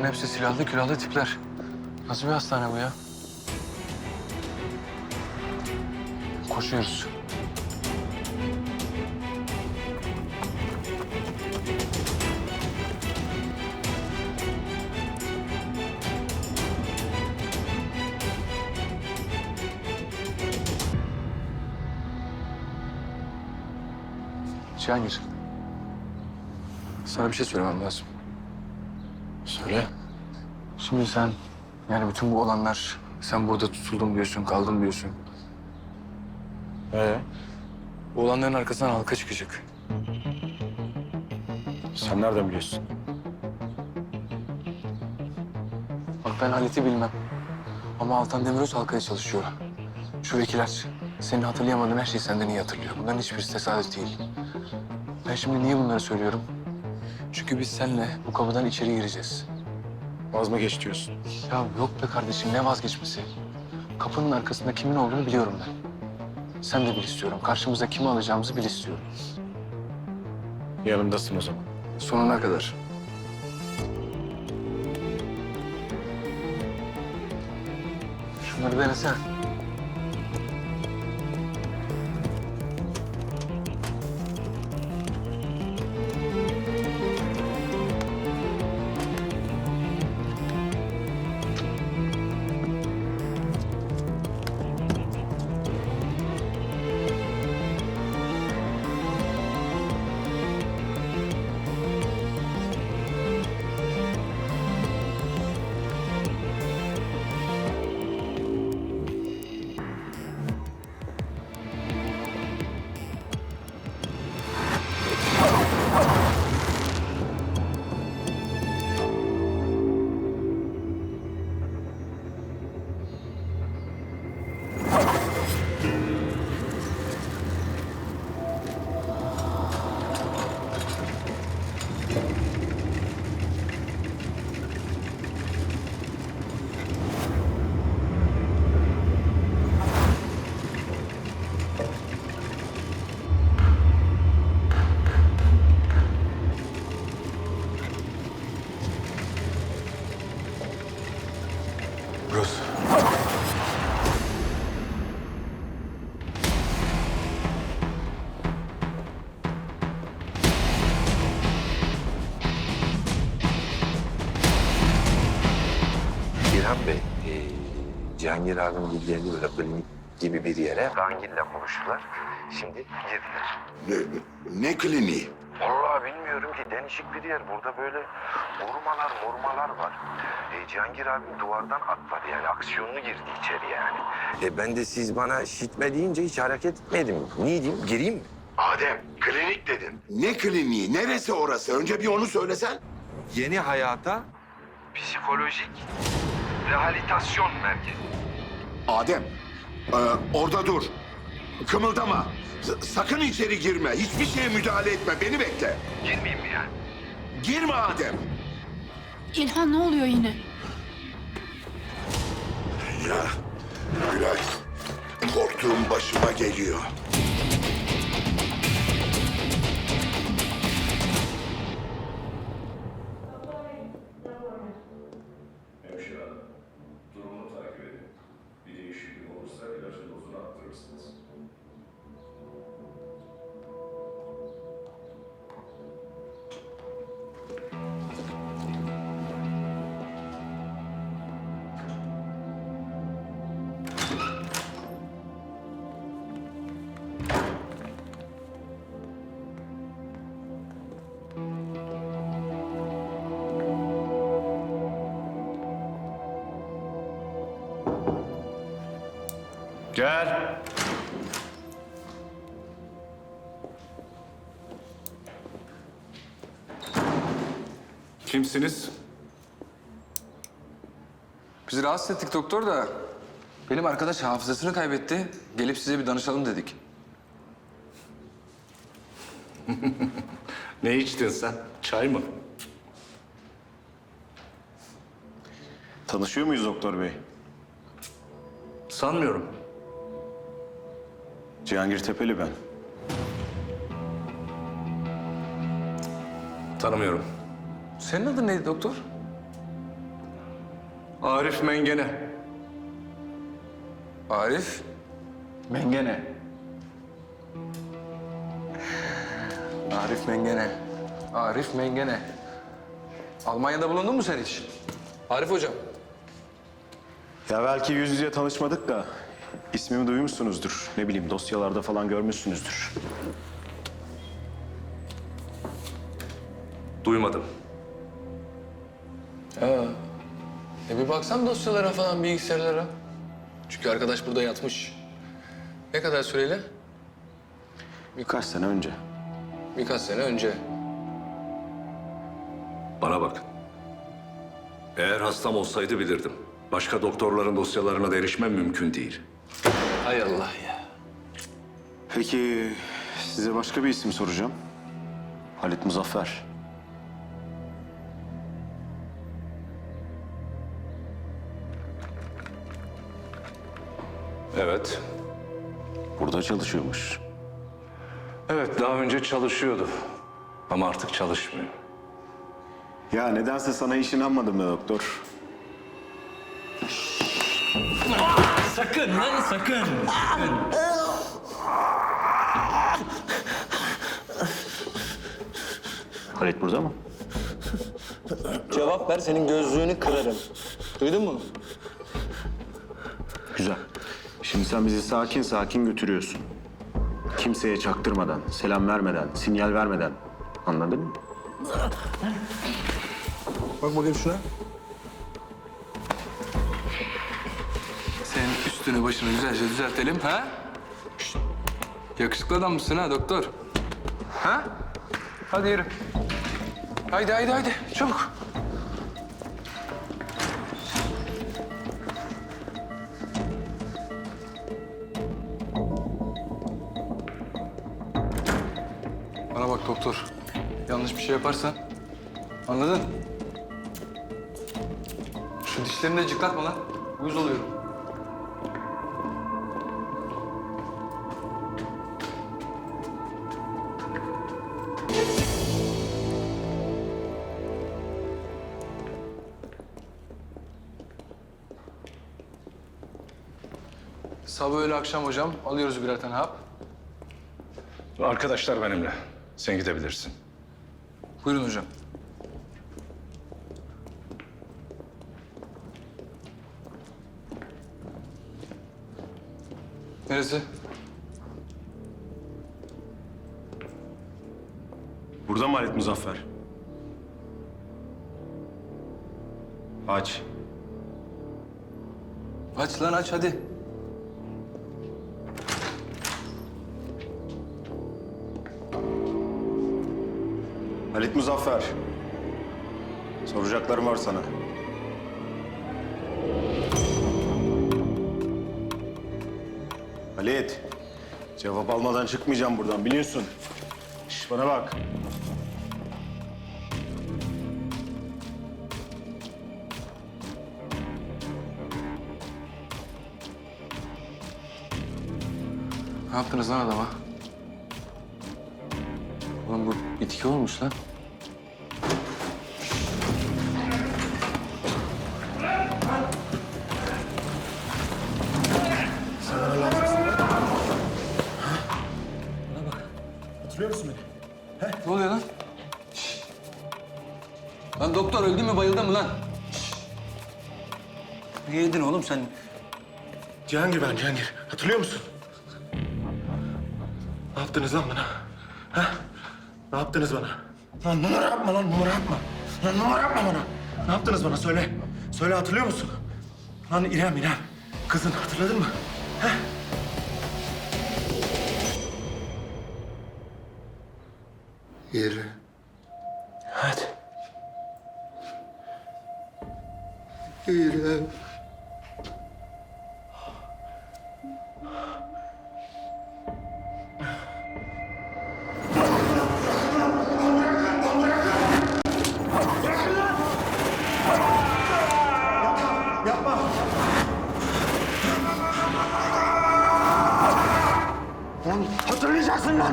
Bunların hepsi silahlı külahlı tipler. Nasıl bir hastane bu ya? Koşuyoruz. Cihangir. Sana bir şey söylemem lazım. Söyle. Şimdi sen yani bütün bu olanlar sen burada tutuldum diyorsun, kaldım diyorsun. Ee? Bu olanların arkasından halka çıkacak. Sen nereden biliyorsun? Bak ben Halit'i bilmem. Ama Altan Demiröz halkaya çalışıyor. Şu vekiller senin hatırlayamadığın her şeyi senden iyi hatırlıyor. Bunların hiçbirisi tesadüf değil. Ben şimdi niye bunları söylüyorum? Çünkü biz seninle bu kapıdan içeri gireceğiz. Vaz mı geç diyorsun? Ya yok be kardeşim ne vazgeçmesi. Kapının arkasında kimin olduğunu biliyorum ben. Sen de bil istiyorum. Karşımıza kimi alacağımızı bil istiyorum. Yanımdasın o zaman. Sonuna kadar. Şunları denesene. Cihangir abinin bilgilerini böyle klinik gibi bir yere Rangil'le buluştular. Şimdi girdiler. Ne, ne kliniği? Vallahi bilmiyorum ki değişik bir yer. Burada böyle vurmalar mormalar var. E, Cihangir abim duvardan atladı yani aksiyonlu girdi içeri yani. E, ben de siz bana şitme deyince hiç hareket etmedim. Niye diyeyim? Gireyim mi? Adem, klinik dedin. Ne kliniği? Neresi orası? Önce bir onu söylesen. Yeni hayata psikolojik rehabilitasyon merkezi. Adem, e, orada dur. Kımıldama. S- sakın içeri girme. Hiçbir şeye müdahale etme. Beni bekle. Girmeyeyim mi yani? Girme Adem. İlhan ne oluyor yine? Ya, Gülay. Korktuğum başıma geliyor. Gel. Kimsiniz? Bizi rahatsız ettik doktor da benim arkadaş hafızasını kaybetti. Gelip size bir danışalım dedik. Ne içtin sen? Çay mı? Tanışıyor muyuz doktor bey? Sanmıyorum. Cihangir Tepeli ben. Tanımıyorum. Senin adın neydi doktor? Arif Mengene. Arif. Mengene. Arif Mengene. Arif Mengene. Almanya'da bulundun mu sen hiç? Arif hocam. Ya belki yüz yüze tanışmadık da ismimi duymuşsunuzdur. Ne bileyim dosyalarda falan görmüşsünüzdür. Duymadım. E bir baksan dosyalara falan, bilgisayarlara. Çünkü arkadaş burada yatmış. Ne kadar süreyle? Birkaç sene önce. Birkaç sene önce. Bana bak. Eğer hastam olsaydı bilirdim. Başka doktorların dosyalarına da erişmem mümkün değil. Hay Allah ya. Peki size başka bir isim soracağım. Halit Muzaffer. Evet. Burada çalışıyormuş. Evet, daha önce çalışıyordu. Ama artık çalışmıyor. Ya nedense sana hiç inanmadım be doktor. Sakın lan sakın. Halit burada mı? Cevap ver, senin gözlüğünü kırarım. Duydun mu? Güzel. Şimdi sen bizi sakin sakin götürüyorsun. Kimseye çaktırmadan, selam vermeden, sinyal vermeden. Anladın mı? Bak bakayım şuna. Üstünü başını güzelce düzeltelim ha? Şşt. Yakışıklı adam mısın ha doktor? Ha? Hadi yürü. Haydi haydi haydi çabuk. Bana bak doktor. Yanlış bir şey yaparsan anladın? Şu dişlerini de cıklatma lan. Uyuz oluyorum. Sabah öğle akşam hocam alıyoruz birer tane hap. Arkadaşlar benimle. Sen gidebilirsin. Buyurun hocam. Neresi? Burada mı Halit Muzaffer? Aç. Aç lan aç hadi. Muzaffer. Soracaklarım var sana. Halit. Cevap almadan çıkmayacağım buradan biliyorsun. Şş, bana bak. Ne yaptınız lan adama? Oğlum bu bitki olmuş lan. Doktor öldü mü bayıldı mı lan? Ne yedin oğlum sen? Cihangir ben Cihangir. Hatırlıyor musun? Ne yaptınız lan bana? Ha? Ne yaptınız bana? Lan numara yapma lan numara yapma. Lan numara yapma bana. Ne yaptınız bana söyle. Söyle hatırlıyor musun? Lan İrem İrem. Kızın hatırladın mı? Ha? Yürü. Yapma. Lan hatırlayacaksın lan.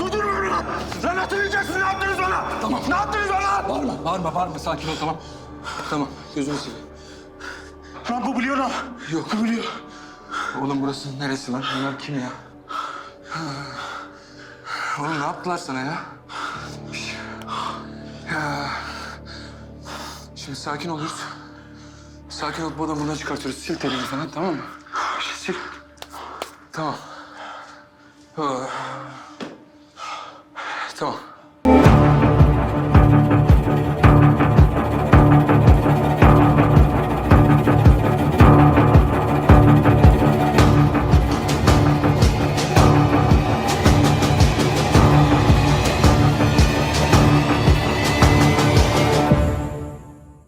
Duydun mu beni lan? Lan hatırlayacaksın ne yaptınız bana? Tamam. Ne yaptınız bana? Bağırma, bağırma, bağırma. Sakin ol tamam. Tamam, gözünü seveyim. Bu biliyor lan. Yok. Biliyor. Oğlum burası neresi lan? Bunlar kim ya? Oğlum ne yaptılar sana ya? Ya. Şimdi sakin oluyoruz. Sakin olup bu adamı buradan çıkartıyoruz. Sil terini falan tamam mı? Sil. Tamam. Tamam.